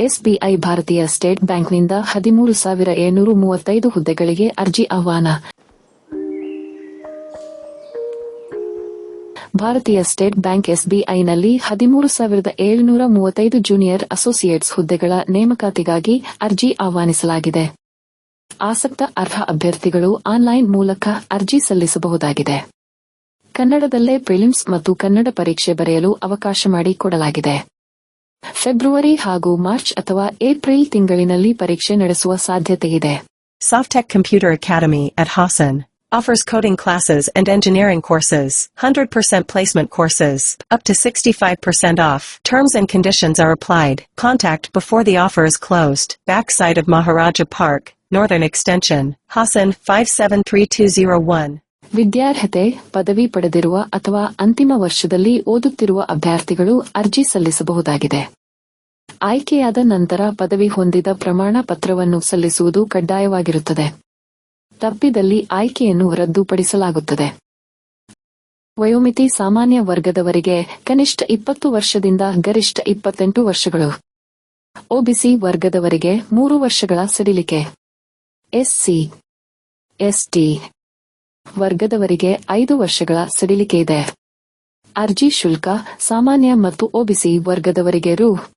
SBI ಭಾರತೀಯ state ಬ್ಯಾಂಕ್ನಿಂದ ಹದಿಮೂರು ಸಾವಿರ ಏಳ್ನೂರು ಮೂವತ್ತೈದು ಹುದ್ದೆಗಳಿಗೆ ಅರ್ಜಿ ಆಹ್ವಾನ. ಭಾರತೀಯ ಸ್ಟೇಟ್ ಬ್ಯಾಂಕ್ ಎಸ್ಬಿಐನಲ್ಲಿ ಹದಿಮೂರು ಸಾವಿರದ ಏಳುನೂರ ಮೂವತ್ತೈದು ಜೂನಿಯರ್ ಅಸೋಸಿಯೇಟ್ಸ್ ಹುದ್ದೆಗಳ ನೇಮಕಾತಿಗಾಗಿ ಅರ್ಜಿ ಆಹ್ವಾನಿಸಲಾಗಿದೆ. ಆಸಕ್ತ ಅರ್ಹ ಅಭ್ಯರ್ಥಿಗಳು ಆನ್ಲೈನ್ ಮೂಲಕ ಅರ್ಜಿ ಸಲ್ಲಿಸಬಹುದಾಗಿದೆ. ಕನ್ನಡದಲ್ಲೇ ಪ್ರಿಲಿಮ್ಸ್ ಮತ್ತು ಕನ್ನಡ ಪರೀಕ್ಷೆ ಬರೆಯಲು ಅವಕಾಶ ಮಾಡಿಕೊಡಲಾಗಿದೆ. ಫೆಬ್ರವರಿ ಹಾಗೂ ಮಾರ್ಚ್ ಅಥವಾ ಏಪ್ರಿಲ್ ತಿಂಗಳಿನಲ್ಲಿ ಪರೀಕ್ಷೆ ನಡೆಸುವ ಸಾಧ್ಯತೆಯಿದೆ Softech Computer Academy at Hassan offers coding classes and engineering courses, 100% placement courses, up to 65% off. Terms and conditions are applied. Contact before the offer is closed. Backside of Maharaja Park, Northern Extension, Hassan 573201. ವಿದ್ಯಾರ್ಹತೆ, ಪದವಿ ಪಡೆದಿರುವ ಅಥವಾ ಅಂತಿಮ ವರ್ಷದಲ್ಲಿ ಓದುತ್ತಿರುವ ಅಭ್ಯರ್ಥಿಗಳು ಅರ್ಜಿ ಸಲ್ಲಿಸಬಹುದಾಗಿದೆ. ಆಯ್ಕೆಯಾದ ನಂತರ ಪದವಿ ಹೊಂದಿದ ಪ್ರಮಾಣ ಪತ್ರವನ್ನು ಸಲ್ಲಿಸುವುದು ಕಡ್ಡಾಯವಾಗಿರುತ್ತದೆ. ತಪ್ಪಿದಲ್ಲಿ ಆಯ್ಕೆಯನ್ನು ರದ್ದುಪಡಿಸಲಾಗುತ್ತದೆ. ವಯೋಮಿತಿ ಸಾಮಾನ್ಯ ವರ್ಗದವರಿಗೆ ಕನಿಷ್ಠ ಇಪ್ಪತ್ತು ವರ್ಷದಿಂದ ಗರಿಷ್ಠ ಇಪ್ಪತ್ತೆಂಟು ವರ್ಷಗಳು. ಒಬಿಸಿ ವರ್ಗದವರಿಗೆ ಮೂರು ವರ್ಷಗಳ ಸಡಿಲಿಕೆ. ಎಸ್ಸಿ ಎಸ್ಟಿ ವರ್ಗದವರಿಗೆ ಐದು ವರ್ಷಗಳ ಸಡಿಲಿಕೆ ಇದೆ. ಅರ್ಜಿ ಶುಲ್ಕ, ಸಾಮಾನ್ಯ ಮತ್ತು ಒಬಿಸಿ ವರ್ಗದವರಿಗೆ ರು.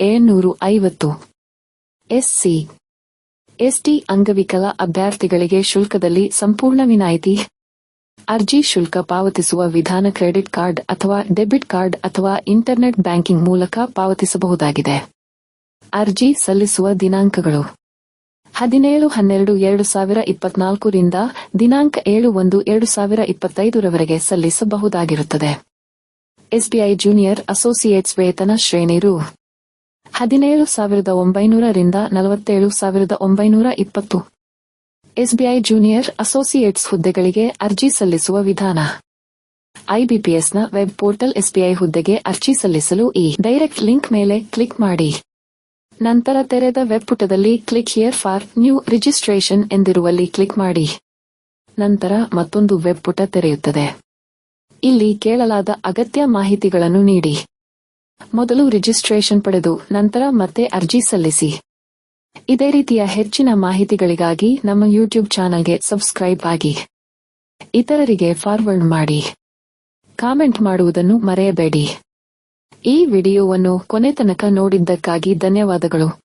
ಏಳ್ನೂರು ಐವತ್ತು. ಎಸ್ಸಿ. ಎಸ್ಟಿ ಅಂಗವಿಕಲ ಅಭ್ಯರ್ಥಿಗಳಿಗೆ ಶುಲ್ಕದಲ್ಲಿ ಸಂಪೂರ್ಣ ವಿನಾಯಿತಿ. ಅರ್ಜಿ ಶುಲ್ಕ ಪಾವತಿಸುವ ವಿಧಾನ ಕ್ರೆಡಿಟ್ ಕಾರ್ಡ್ ಅಥವಾ ಡೆಬಿಟ್ ಕಾರ್ಡ್ ಅಥವಾ ಇಂಟರ್ನೆಟ್ ಬ್ಯಾಂಕಿಂಗ್ ಮೂಲಕ ಪಾವತಿಸಬಹುದಾಗಿದೆ. ಅರ್ಜಿ ಸಲ್ಲಿಸುವ ದಿನಾಂಕಗಳು. ಹದಿನೇಳು, ಹನ್ನೆರಡು, ಎರಡು ಸಾವಿರ ಇಪ್ಪತ್ನಾಲ್ಕರಿಂದ ದಿನಾಂಕ ಏಳು ಒಂದು, ಎರಡು ಸಾವಿರ ಇಪ್ಪತ್ತೈದರವರೆಗೆ ಸಲ್ಲಿಸಬಹುದಾಗಿರುತ್ತದೆ. ಎಸ್ಬಿಐ ಜೂನಿಯರ್ ಅಸೋಸಿಯೇಟ್ಸ್ ವೇತನ ಶ್ರೇಣಿ ರು. ಹದಿನೇಳು ಸಾವಿರದ ಒಂಬೈನೂರರಿಂದ ನಲವತ್ತೇಳು ಸಾವಿರದ ಒಂಬೈನೂರ ಇಪ್ಪತ್ತು. ಎಸ್ಬಿಐ ಜೂನಿಯರ್ ಅಸೋಸಿಯೇಟ್ಸ್ ಹುದ್ದೆಗಳಿಗೆ ಅರ್ಜಿ ಸಲ್ಲಿಸುವ ವಿಧಾನ. ಐಬಿಪಿಎಸ್ನ ವೆಬ್ ಪೋರ್ಟಲ್ ಎಸ್ಬಿಐ ಹುದ್ದೆಗೆ ಅರ್ಜಿ ಸಲ್ಲಿಸಲು ಈ ಡೈರೆಕ್ಟ್ ಲಿಂಕ್ ಮೇಲೆ ಕ್ಲಿಕ್ ಮಾಡಿ. ನಂತರ ತೆರೆದ ವೆಬ್ ಪುಟದಲ್ಲಿ click here for new registration ಎಂದಿರುವಲ್ಲಿ click ಮಾಡಿ. ನಂತರ ಮತ್ತೊಂದು ವೆಬ್ ಪುಟ ತೆರೆಯುತ್ತದೆ. ಇಲ್ಲಿ ಕೇಳಲಾದ ಅಗತ್ಯ ಮಾಹಿತಿಗಳನ್ನು ನೀಡಿ. ಮೊದಲು ರಿಜಿಸ್ಟ್ರೇಷನ್ ಪಡೆದು, ನಂತರ ಮತ್ತೆ ಅರ್ಜಿ ಸಲ್ಲಿಸಿ. ಇದೇ ರೀತಿಯ ಹೆಚ್ಚಿನ ಮಾಹಿತಿಗಳಿಗಾಗಿ ನಮ್ಮ ಯೂಟ್ಯೂಬ್ ಚಾನಲ್ಗೆ ಸಬ್ಸ್ಕ್ರೈಬ್ ಆಗಿ. ಇತರರಿಗೆ ಫಾರ್ವರ್ಡ್ ಮಾಡಿ. ಕಾಮೆಂಟ್ ಮಾಡುವುದನ್ನು ಮರೆಯಬೇಡಿ. ಈ ವಿಡಿಯೋವನ್ನು ಕೊನೆ ತನಕ ನೋಡಿದ್ದಕ್ಕಾಗಿ ಧನ್ಯವಾದಗಳು.